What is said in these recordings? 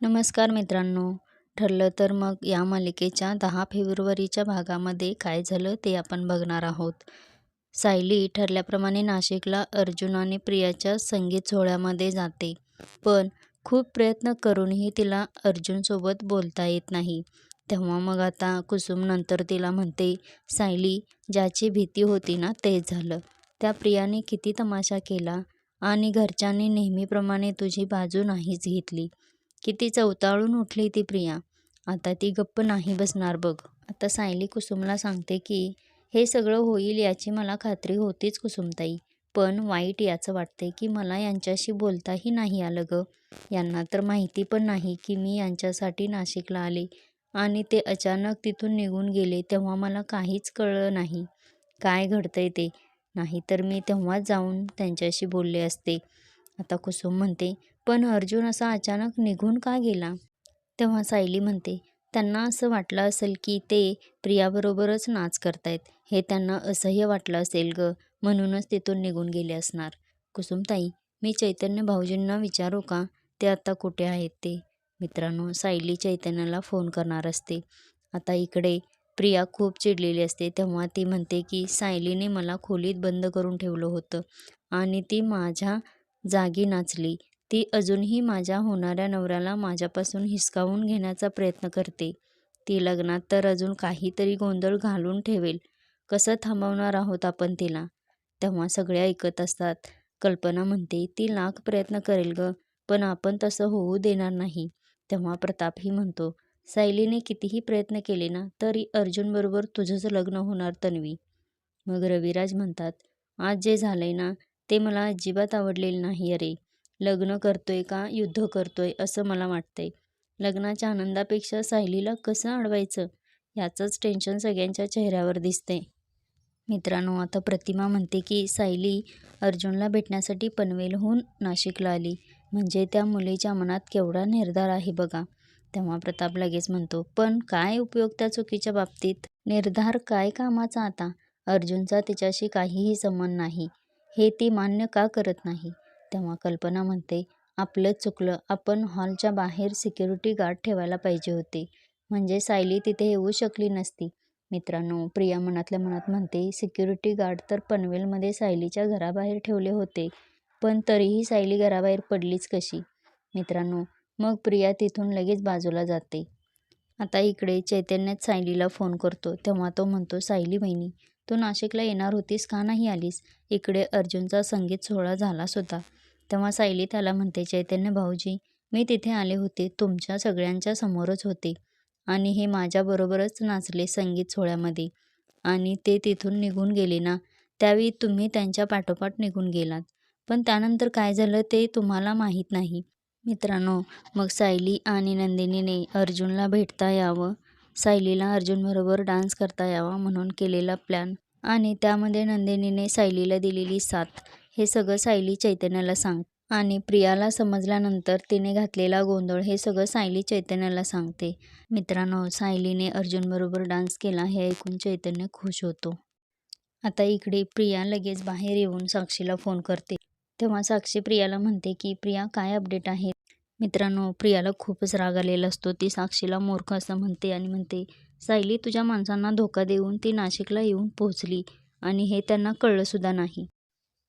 नमस्कार मित्रांनो. ठरलं तर मग या मालिकेच्या दहा फेब्रुवारीच्या भागामध्ये काय झालं ते आपण बघणार आहोत. सायली ठरल्याप्रमाणे नाशिकला अर्जुन आणि प्रियाच्या संगीत सोहळ्यामध्ये जाते. पण खूप प्रयत्न करूनही तिला अर्जुनसोबत बोलता येत नाही. तेव्हा मग आता कुसुम नंतर तिला म्हणते सायली ज्याची भीती होती ना तेच झालं. त्या प्रियाने किती तमाशा केला आणि घरच्यांनी नेहमीप्रमाणे तुझी बाजू नाहीच घेतली. किती चवताळून उठली ती प्रिया. आता ती गप्प नाही बसणार बघ. आता सायली कुसुमला सांगते की हे सगळं होईल याची मला खात्री होतीच कुसुमताई. पण वाईट याचं वाटते की मला यांच्याशी बोलताही नाही आलं गं. यांना तर माहिती पण नाही की मी यांच्यासाठी नाशिकला आले. आणि ते अचानक तिथून निघून गेले तेव्हा मला काहीच कळलं नाही. काय घडतंय ते? नाही तर मी तेव्हाच जाऊन त्यांच्याशी बोलले असते. आता कुसुम म्हणते पण अर्जुन असा अचानक निघून का गेला? तेव्हा सायली म्हणते त्यांना असं वाटलं असेल की ते प्रियाबरोबरच नाच करतायत. हे त्यांना असह्य वाटलं असेल ग. म्हणूनच तिथून निघून गेले असणार. कुसुमताई मी चैतन्य भाऊजींना विचारू का? ते आता कुठे आहेत ते? मित्रांनो सायली चैतन्याला फोन करणार असते. आता इकडे प्रिया खूप चिडलेली असते. तेव्हा ती म्हणते की सायलीने मला खोलीत बंद करून ठेवलं होतं आणि ती माझ्या जागी नाचली. ती अजूनही माझ्या होणाऱ्या नवऱ्याला माझ्यापासून हिसकावून घेण्याचा प्रयत्न करते. ती लग्नात तर अजून काहीतरी गोंधळ घालून ठेवेल. कसं थांबवणार आहोत आपण तिला? तेव्हा सगळे ऐकत असतात. कल्पना म्हणते ती लाख प्रयत्न करेल ग पण आपण तसं होऊ देणार नाही. तेव्हा प्रतापही म्हणतो सायलीने कितीही प्रयत्न केले ना तरी अर्जुनबरोबर तुझंच लग्न होणार तन्वी. मग रविराज म्हणतात आज जे झालंय ना ते मला अजिबात आवडलेलं नाही अरे. लग्न करतोय का? युद्ध करतोय? असं मला वाटतंय. लग्नाच्या आनंदापेक्षा सायलीला कसं अडवायचं? याचंच टेन्शन सगळ्यांच्या चेहऱ्यावर दिसते मित्रांनो आता प्रतिमा म्हणते की सायली अर्जुनला भेटण्यासाठी पनवेलहून नाशिकला आली. म्हणजे त्या मुलीच्या मनात केवढा निर्धार आहे बघा. तेव्हा प्रताप लगेच म्हणतो पण काय उपयोग त्या चुकीच्या बाबतीत? निर्धार काय कामाचा आता? अर्जुनचा तिच्याशी काहीही संबंध नाही. हे ती मान्य का करत नाही? तेव्हा कल्पना म्हणते आपलं चुकलं आपण हॉलच्या बाहेर सिक्युरिटी गार्ड ठेवायला पाहिजे होते. म्हणजे सायली तिथे येऊ शकली नसती. मित्रांनो प्रिया मनातल्या मनात म्हणते सिक्युरिटी गार्ड तर पनवेलमध्ये सायलीच्या घराबाहेर ठेवले होते पण तरीही सायली घराबाहेर पडलीच कशी? मित्रांनो मग प्रिया तिथून लगेच बाजूला जाते. आता इकडे चैतन्यात सायलीला फोन करतो. तेव्हा तो म्हणतो सायली बहिणी तू नाशिकला येणार होतीस का नाही आलीस? इकडे अर्जुनचा संगीत सोहळा झाला सुद्धा. तेव्हा सायली त्याला म्हणते चैतन्य भाऊजी मी तिथे आले होते तुमच्या सगळ्यांच्या समोरच होते आणि हे माझ्याबरोबरच नाचले संगीत सोहळ्यामध्ये आणि ते तिथून निघून गेले ना त्यावेळी तुम्ही त्यांच्या पाठोपाठ निघून गेलात. पण त्यानंतर काय झालं ते तुम्हाला माहीत नाही. मित्रांनो मग सायली आणि नंदिनीने अर्जुनला भेटता यावं सायलीला अर्जुनबरोबर डान्स करता यावा म्हणून केलेला प्लॅन आणि त्यामध्ये नंदिनीने सायलीला दिलेली साथ हे सगळं सायली चैतन्याला सांग. आणि प्रियाला समजल्यानंतर तिने घातलेला गोंधळ हे सगळं सायली चैतन्याला सांगते. मित्रांनो सायलीने अर्जुनबरोबर डान्स केला हे ऐकून चैतन्य खुश होतो. आता इकडे प्रिया लगेच बाहेर येऊन साक्षीला फोन करते. तेव्हा साक्षी प्रियाला म्हणते की प्रिया काय अपडेट आहे? मित्रांनो प्रियाला खूपच राग आलेला असतो. ती साक्षीला मूर्ख असं म्हणते आणि म्हणते सायली तुझ्या माणसांना धोका देऊन ती नाशिकला येऊन पोहोचली आणि हे त्यांना कळलंसुद्धा नाही.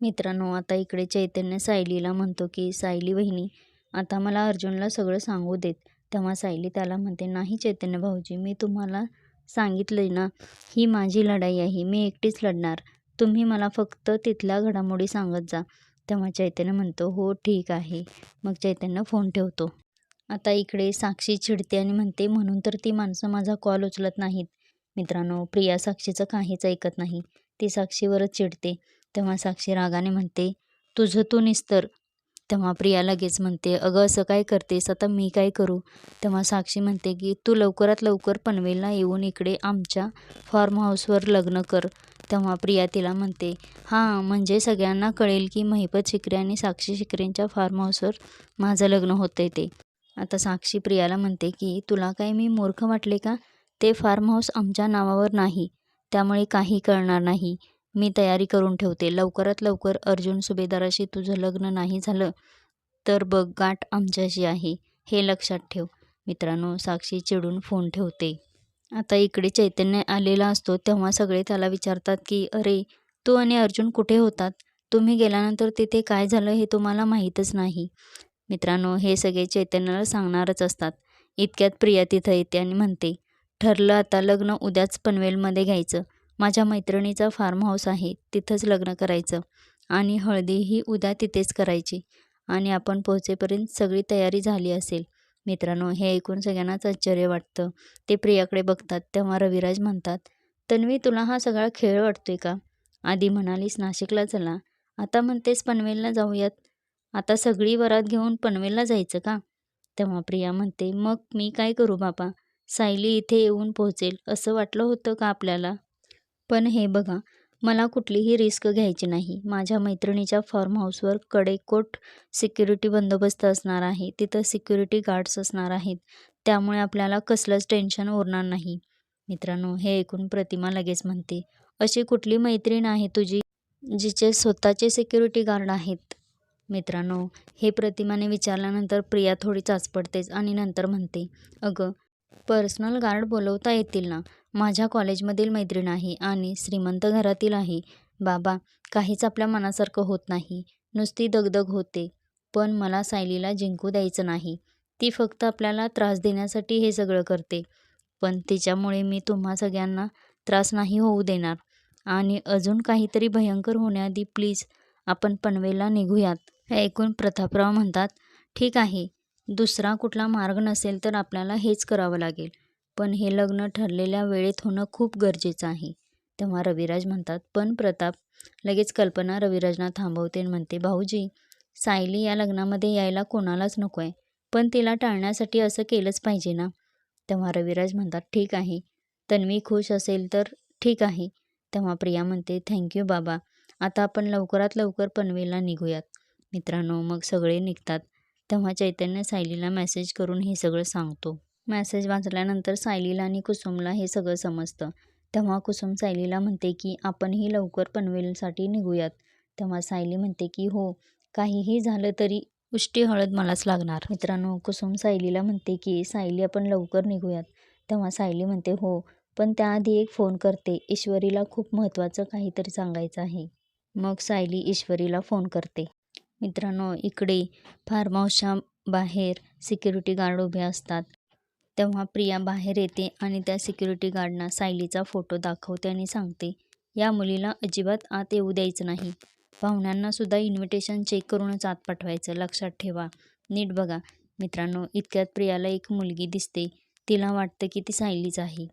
मित्रांनो आता इकडे चैतन्य सायलीला म्हणतो की सायली वहिनी आता मला अर्जुनला सगळं सांगू देत. तेव्हा सायली त्याला म्हणते नाही चैतन्य भाऊजी मी तुम्हाला सांगितलंय ना ही माझी लढाई आहे मी एकटीच लढणार. तुम्ही मला फक्त तिथल्या घडामोडी सांगत जा. तेव्हा चैतन्य म्हणतो हो ठीक आहे. मग चैतन्य फोन ठेवतो. आता इकडे साक्षी चिडते आणि म्हणते म्हणून तर ती माणसं माझा कॉल उचलत नाहीत. मित्रांनो प्रिया साक्षीचं काहीच ऐकत नाही. ती साक्षीवरच चिडते. तेव्हा साक्षी रागाने म्हणते तुझं तू निस्तर. तेव्हा प्रिया लगेच म्हणते अगं असं काय करतेस? आता मी काय करू? तेव्हा साक्षी म्हणते की तू लवकरात लवकर पनवेलला येऊन इकडे आमच्या फार्म हाऊसवर लग्न कर. तेव्हा प्रिया तिला म्हणते हां म्हणजे सगळ्यांना कळेल की महिपत शिकरे आणि साक्षी शिकरेंच्या फार्म हाऊसवर माझं लग्न होतंय ते. आता साक्षी प्रियाला म्हणते की तुला काय मी मूर्ख वाटले का? ते फार्म हाऊस आमच्या नावावर नाही. त्यामुळे काही कळणार नाही. मी तयारी करून ठेवते. लवकरात लवकर अर्जुन सुभेदाराशी तुझं लग्न नाही झालं तर बघ गाठ आमच्याशी आहे हे लक्षात ठेव. मित्रांनो साक्षी चिडून फोन ठेवते. आता इकडे चैतन्य आलेला असतो तेव्हा सगळे त्याला विचारतात की अरे तू आणि अर्जुन कुठे होतात? तुम्ही गेल्यानंतर तिथे काय झालं हे तुम्हाला माहीतच नाही. मित्रांनो हे सगळे चैतन्याला सांगणारच असतात. इतक्यात प्रिया तिथं येते आणि म्हणते ठरलं आता लग्न उद्याच पनवेलमध्ये घ्यायचं. माझ्या मैत्रिणीचा फार्म हाऊस आहे तिथंच लग्न करायचं. आणि हळदीही उद्या तिथेच करायची. आणि आपण पोहोचेपर्यंत सगळी तयारी झाली असेल. मित्रांनो हे ऐकून सगळ्यांनाच आश्चर्य वाटतं. ते प्रियाकडे बघतात तेव्हा रविराज म्हणतात तन्वी तुला हा सगळा खेळ वाटतोय का? आधी म्हणालीस नाशिकला चला आता म्हणतेस पनवेलला जाऊयात. आता सगळी वरात घेऊन पनवेलला जायचं का? तेव्हा प्रिया म्हणते मग मी काय करू बाबा सायली इथे येऊन पोहोचेल. असं वाटलं होतं का आपल्याला? पण हे बघा मला कुठलीही रिस्क घ्यायची नाही. माझ्या मैत्रिणीच्या फार्म हाऊसवर कडेकोट सिक्युरिटी बंदोबस्त असणार आहे. तिथं सिक्युरिटी गार्ड्स असणार आहेत. त्यामुळे आपल्याला कसलंच टेन्शन उरणार नाही. मित्रांनो हे ऐकून प्रतिमा लगेच म्हणते अशी कुठली मैत्रीण आहे तुझी जिचे स्वतःचे सिक्युरिटी गार्ड आहेत? मित्रांनो हे प्रतिमाने विचारल्यानंतर प्रिया थोडी चाचपडतेच आणि नंतर म्हणते अगं पर्सनल गार्ड बोलवता येतील ना? माझ्या कॉलेजमधील मैत्रीण आहे आणि श्रीमंत घरातील आहे. बाबा काहीच आपल्या मनासारखं होत नाही. नुसती दगदग होते. पण मला सायलीला जिंकू द्यायचं नाही. ती फक्त आपल्याला त्रास देण्यासाठी हे सगळं करते. पण तिच्यामुळे मी तुम्हा सगळ्यांना त्रास नाही होऊ देणार. आणि अजून काहीतरी भयंकर होण्याआधी प्लीज आपण पनवेलला निघूयात. हे ऐकून प्रतापराव म्हणतात ठीक आहे. दुसरा कुठला मार्ग नसेल तर आपल्याला हेच करावं लागेल. पण हे लग्न ठरलेल्या वेळेत होणं खूप गरजेचं आहे. तेव्हा रविराज म्हणतात पण प्रताप लगेच कल्पना रविराजना थांबवते म्हणते भाऊजी सायली या लग्नामध्ये यायला कोणालाच नको आहे पण तिला टाळण्यासाठी असं केलंच पाहिजे ना? तेव्हा रविराज म्हणतात ठीक आहे तन्वी खुश असेल तर ठीक आहे. तेव्हा प्रिया म्हणते थँक्यू बाबा आता आपण लवकरात लवकर पनवेलला निघूयात. मित्रांनो मग सगळे निघतात. तेव्हा चैतन्य सायलीला मेसेज करून हे सगळं सांगतो. मॅसेज वाचल्यानंतर सायलीला आणि कुसुमला हे सगळं समजतं. तेव्हा कुसुम सायलीला म्हणते की आपणही लवकर पनवेलसाठी निघूयात. तेव्हा सायली म्हणते की हो काहीही झालं तरी उष्टी हळद मलाच लागणार. मित्रांनो कुसुम सायलीला म्हणते की सायली आपण लवकर निघूयात. तेव्हा सायली म्हणते हो पण त्याआधी एक फोन करते. ईश्वरीला खूप महत्त्वाचं काहीतरी सांगायचं आहे. मग सायली ईश्वरीला फोन करते. मित्रांनो इकडे फार्म हाऊसच्या बाहेर सिक्युरिटी गार्ड उभे असतात. तेव्हा प्रिया बाहेर येते आणि त्या सिक्युरिटी गार्डना सायलीचा फोटो दाखवते आणि सांगते या मुलीला अजिबात आत येऊ द्यायचं नाही. पाहुण्यांनासुद्धा इन्व्हिटेशन चेक करूनच आत पाठवायचं. लक्षात ठेवा. नीट बघा. मित्रांनो इतक्यात प्रियाला एक मुलगी दिसते. तिला वाटतं की ती सायलीच आहे.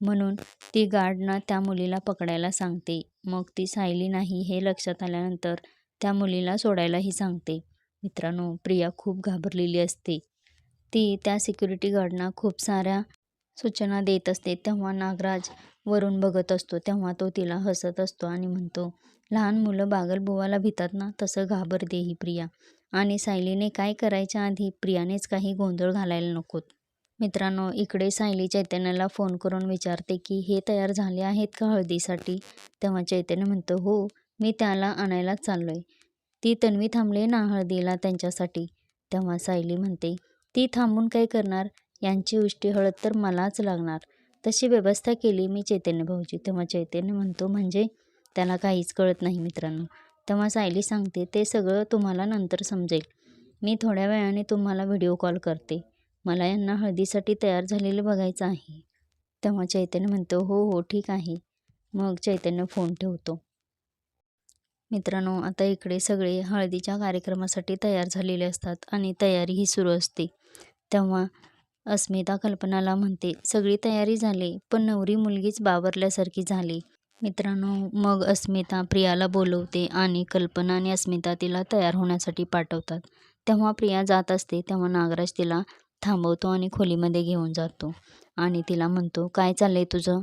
म्हणून ती गार्डना त्या मुलीला पकडायला सांगते. मग ती सायली नाही हे लक्षात आल्यानंतर त्या मुलीला सोडायलाही सांगते. मित्रांनो प्रिया खूप घाबरलेली असते. ती त्या सिक्युरिटी गार्डना खूप साऱ्या सूचना देत असते. तेव्हा नागराज वरून बघत असतो. तेव्हा तो तिला हसत असतो आणि म्हणतो लहान मुलं बागलबुवाला भितात ना तसं घाबरते ही प्रिया. आणि सायलीने काय करायच्या आधी प्रियानेच काही गोंधळ घालायला नकोत. मित्रांनो इकडे सायली चैतन्याला फोन करून विचारते की हे तयार झाले आहेत का हळदीसाठी? तेव्हा चैतन्य म्हणतो हो मी त्याला आणायलाच चाललो आहे ती तन्वी थांबले ना हळदीला त्यांच्यासाठी? तेव्हा सायली म्हणते ती थांबून काय करणार? यांची उष्टी हळद तर मलाच लागणार. तशी व्यवस्था केली मी चैतन्य भाऊजी. तेव्हा चैतन्य म्हणतो म्हणजे? त्याला काहीच कळत नाही मित्रांनो. तेव्हा सायली सांगते ते सगळं तुम्हाला नंतर समजेल. मी थोड्या वेळाने तुम्हाला व्हिडिओ कॉल करते. मला यांना हळदीसाठी तयार झालेलं बघायचं आहे. तेव्हा चैतन्य म्हणतो हो हो ठीक आहे. मग चैतन्य फोन ठेवतो. मित्रांनो आता इकडे सगळे हळदीच्या कार्यक्रमासाठी तयार झालेले असतात आणि तयारीही सुरू असते. तेव्हा अस्मिता कल्पनाला म्हणते सगळी तयारी झाली पण नवरी मुलगीच बावरल्यासारखी झाली. मित्रांनो मग अस्मिता प्रियाला बोलवते आणि कल्पना आणि अस्मिता तिला तयार होण्यासाठी पाठवतात. तेव्हा प्रिया जात असते तेव्हा नागराज तिला थांबवतो आणि खोलीमध्ये घेऊन जातो आणि तिला म्हणतो काय चाललंय तुझं?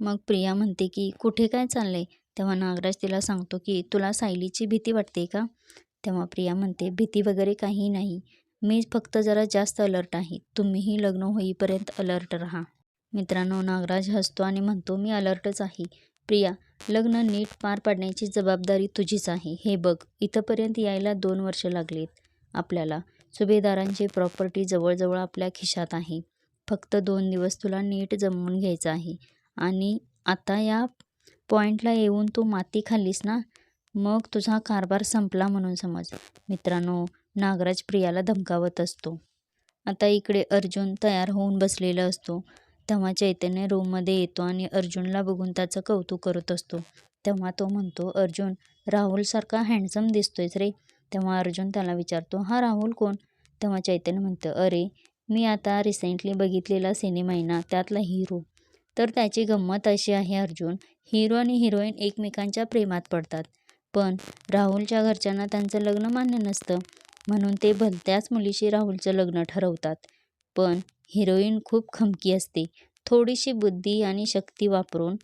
मग प्रिया म्हणते की कुठे काय चाललंय? तेव्हा नागराज तिला सांगतो की तुला सायलीची भीती वाटते का? तेव्हा प्रिया म्हणते भीती वगैरे काही नाही. मी फक्त जरा जास्त अलर्ट आहे. तुम्हीही लग्न होईपर्यंत अलर्ट राहा. मित्रांनो नागराज हसतो आणि म्हणतो मी अलर्टच आहे. प्रिया लग्न नीट पार पाडण्याची जबाबदारी तुझीच आहे. हे बघ इथंपर्यंत यायला दोन वर्ष लागलीत आपल्याला. सुभेदारांची प्रॉपर्टी जवळजवळ आपल्या खिशात आहे. फक्त दोन दिवस तुला नीट जमवून घ्यायचं आहे. आणि आता या पॉईंटला येऊन तू माती खाल्लीस ना? मग तुझा कारभार संपला म्हणून समज. मित्रांनो नागराज प्रियाला धमकावत असतो. आता इकडे अर्जुन तयार होऊन बसलेला असतो. तेव्हा चैतन्य रूममध्ये येतो आणि अर्जुनला बघून त्याचं कौतुक करत असतो. तेव्हा तो म्हणतो अर्जुन राहुलसारखा हँडसम दिसतोयच रे. तेव्हा अर्जुन त्याला विचारतो हा राहुल कोण? तेव्हा चैतन्य म्हणतं अरे मी आता रिसेंटली बघितलेला सिनेमा आहे ना त्यातला हिरो तर त्याची गंमत अशी आहे अर्जुन हिरो आणि हिरोईन एकमेकांच्या प्रेमात पडतात. पण राहुलच्या घरच्यांना त्यांचं लग्न मान्य नसतं. म्हणून ते भलत्याच मुलीशी राहुलचं लग्न ठरवतात. पण हिरोईन खूप खमकी असते. थोडीशी बुद्धी आणि शक्ती वापरून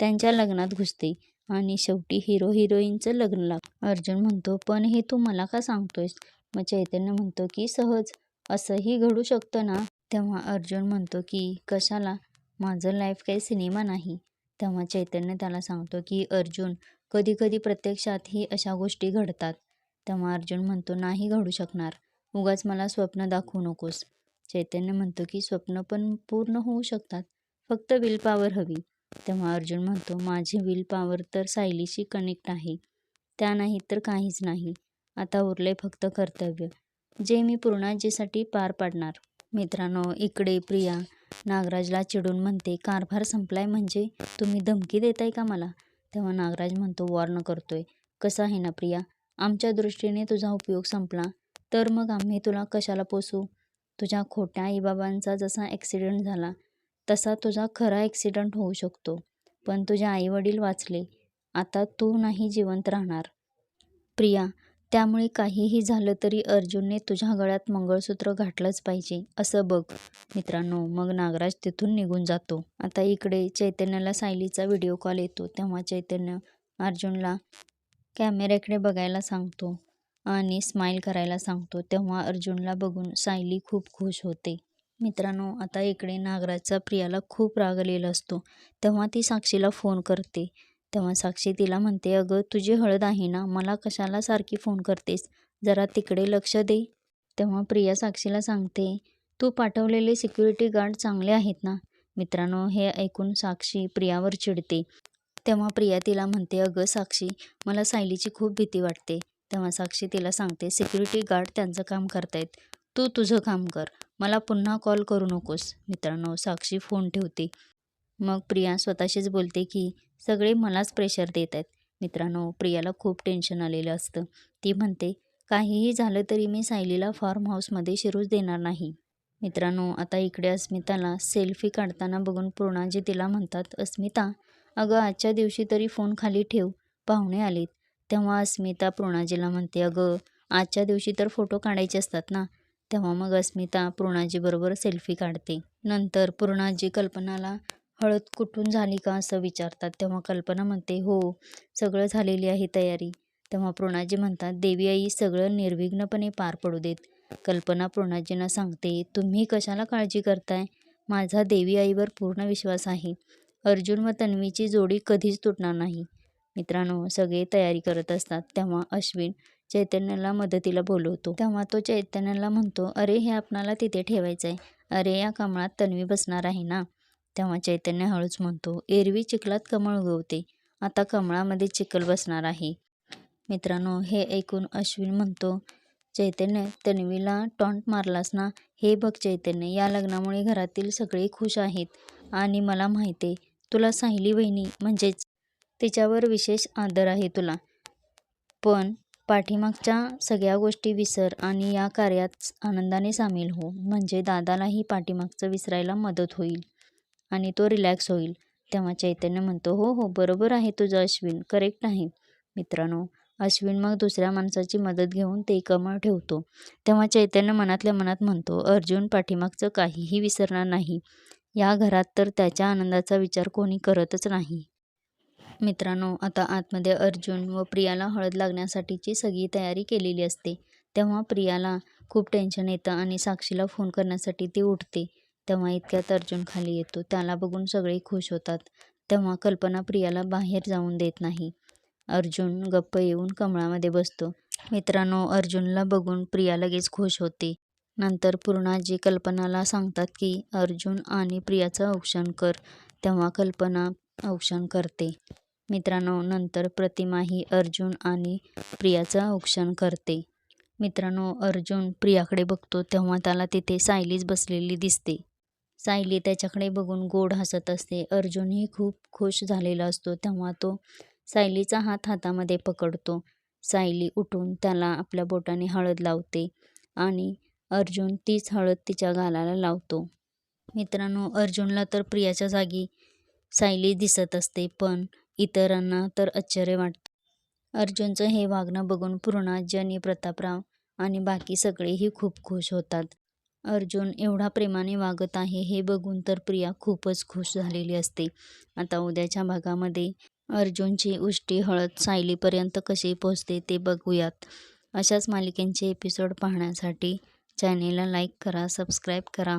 त्यांच्या लग्नात घुसते आणि शेवटी हिरो हिरोईनचं लग्न लाग अर्जुन म्हणतो पण हे तू मला का सांगतोयस? मग चैतन्य म्हणतो की सहज. असंही घडू शकतं ना? तेव्हा अर्जुन म्हणतो की कशाला? माझं लाईफ काही सिनेमा नाही. तेव्हा चैतन्य त्याला सांगतो की अर्जुन कधी कधी प्रत्यक्षातही अशा गोष्टी घडतात. तेव्हा अर्जुन म्हणतो नाही घडू शकणार. उगाच मला स्वप्न दाखवू नकोस. चैतन्य म्हणतो की स्वप्न पण पूर्ण होऊ शकतात. फक्त विल पॉवर हवी. तेव्हा अर्जुन म्हणतो माझी विल पॉवर तर सायलीशी कनेक्ट आहे. त्या नाही तर काहीच नाही. आता उरले फक्त कर्तव्य. जे मी पूर्णाजीसाठी पार पाडणार. मित्रांनो इकडे प्रिया नागराजला चिडून म्हणते कारभार संपलाय म्हणजे तुम्ही धमकी देताय का मला? तेव्हा नागराज म्हणतो वॉर्न करतोय. कसं आहे ना प्रिया? आमच्या दृष्टीने तुझा उपयोग संपला. तर मग आम्ही तुला कशाला पोसू? तुझ्या खोट्या आईबाबांचा जसा ॲक्सिडेंट झाला तसा तुझा खरा ॲक्सिडंट होऊ शकतो. पण तुझे आईवडील वाचले. आता तू नाही जिवंत राहणार. प्रिया त्यामुळे काहीही झालं तरी अर्जुनने तुझ्या गळ्यात मंगळसूत्र घातलंच पाहिजे असं बघ. मित्रांनो मग नागराज तिथून निघून जातो. आता इकडे चैतन्याला सायलीचा व्हिडिओ कॉल येतो. तेव्हा चैतन्य अर्जुनला कॅमेऱ्याकडे बघायला सांगतो आणि स्माईल करायला सांगतो. तेव्हा अर्जुनला बघून सायली खूप खुश होते. मित्रांनो आता इकडे नागराजचा प्रियाला खूप राग आलेला असतो. तेव्हा ती साक्षीला फोन करते. तेव्हा साक्षी तिला म्हणते अगं तुझी हळद आहे ना? मला कशाला सारखी फोन करतेस? जरा तिकडे लक्ष दे. तेव्हा प्रिया साक्षीला सांगते तू पाठवलेले सिक्युरिटी गार्ड चांगले आहेत ना? मित्रांनो हे ऐकून साक्षी प्रियावर चिडते. तेव्हा प्रिया तिला म्हणते अगं साक्षी मला सायलीची खूप भीती वाटते. तेव्हा साक्षी तिला सांगते सिक्युरिटी गार्ड त्यांचं काम करतायत. तू तुझं काम कर. मला पुन्हा कॉल करू नकोस. मित्रांनो साक्षी फोन ठेवते. मग प्रिया स्वतःशीच बोलते की सगळे मलाच प्रेशर देत आहेत. मित्रांनो प्रियाला खूप टेन्शन आलेलं असतं. ती म्हणते काहीही झालं तरी मी सायलीला फार्म हाऊसमध्ये शिरूच देणार नाही. मित्रांनो आता इकडे अस्मिताला सेल्फी काढताना बघून पूर्णाजी तिला म्हणतात अस्मिता अगं आजच्या दिवशी तरी फोन खाली ठेव. पाहुणे आलेत. तेव्हा अस्मिता पूर्णाजीला म्हणते अगं आजच्या दिवशी तर फोटो काढायचे असतात ना. तेव्हा मग अस्मिता पूर्णाजीबरोबर सेल्फी काढते. नंतर पूर्णाजी कल्पनाला हळद कुठून झाली का? असं विचारतात. तेव्हा कल्पना म्हणते हो सगळं झालेली आहे तयारी. तेव्हा पूर्णाजी म्हणतात देवी आई सगळं निर्विघ्नपणे पार पडू देत. कल्पना पूर्णाजींना सांगते तुम्ही कशाला काळजी करताय? माझा देवी आईवर पूर्ण विश्वास आहे. अर्जुन व तन्वीची जोडी कधीच तुटणार नाही. मित्रांनो सगळे तयारी करत असतात तेव्हा अश्विन चैतन्याला मदतीला बोलवतो. तेव्हा तो चैतन्याला म्हणतो अरे हे आपणाला तिथे ठेवायचं आहे अरे या कमळात तन्वी बसणार आहे ना? तेव्हा चैतन्य हळूच म्हणतो एरवी चिखलात कमळ उगवते. आता कमळामध्ये चिखल बसणार आहे. मित्रांनो हे ऐकून अश्विन म्हणतो चैतन्य तन्वीला टॉन्ट मारलास ना? हे बघ चैतन्य या लग्नामुळे घरातील सगळे खुश आहेत. आणि मला माहिती आहे तुला सायली वहिनी म्हणजेच तिच्यावर विशेष आदर आहे तुला. पण पाठीमागच्या सगळ्या गोष्टी विसर आणि या कार्यात आनंदाने सामील हो. म्हणजे दादालाही पाठीमागचं विसरायला मदत होईल आणि तो रिलॅक्स होईल. तेव्हा चैतन्य म्हणतो हो हो बरोबर आहे तुझं अश्विन. करेक्ट आहे. मित्रांनो अश्विन मग दुसऱ्या माणसाची मदत घेऊन ते कमळ ठेवतो. तेव्हा चैतन्य मनातल्या मनात म्हणतो अर्जुन पाठीमागचं काहीही विसरणार नाही. या घरात तर त्याच्या आनंदाचा विचार कोणी करतच नाही. मित्रांनो आता आतमध्ये अर्जुन व प्रियाला हळद लागण्यासाठीची सगळी तयारी केलेली असते. तेव्हा प्रियाला खूप टेन्शन येतं आणि साक्षीला फोन करण्यासाठी ती उठते. तेव्हा इतक्यात अर्जुन खाली येतो. त्याला बघून सगळे खुश होतात. तेव्हा कल्पना प्रियाला बाहेर जाऊन देत नाही. अर्जुन गप्प येऊन कमळामध्ये बसतो. मित्रांनो अर्जुनला बघून प्रिया लगेच खुश होते. नंतर पूर्णाजी कल्पनाला सांगतात की अर्जुन आणि प्रियाचं औक्षण कर. तेव्हा कल्पना औक्षण करते. मित्रांनो नंतर प्रतिमा ही अर्जुन आणि प्रियाचं औक्षण करते. मित्रांनो अर्जुन प्रियाकडे बघतो तेव्हा त्याला तिथे सायलीच बसलेली दिसते. सायली त्याच्याकडे बघून गोड हसत असते. अर्जुनही खूप खुश झालेला असतो. तेव्हा तो सायलीचा हात हातामध्ये पकडतो. सायली उठून त्याला आपल्या बोटाने हळद लावते आणि अर्जुन तीच हळद तिच्या गालाला लावतो. मित्रांनो अर्जुनला तर प्रियाच्या जागी सायली दिसत असते पण इतरांना तर आश्चर्य वाटतं. अर्जुनचं हे वागणं बघून पूर्णाजी आणि प्रतापराव आणि बाकी सगळेही खूप खुश होतात. अर्जुन एवढा प्रेमाने वागत आहे हे बघून तर प्रिया खूपच खुश झालेली असते. आता उद्याच्या भागामध्ये अर्जुनची उष्टी हळद सायलीपर्यंत कशी पोहोचते ते बघूयात. अशाच मालिकेंचे एपिसोड पाहण्यासाठी चॅनेलला लाईक करा, सबस्क्राईब करा.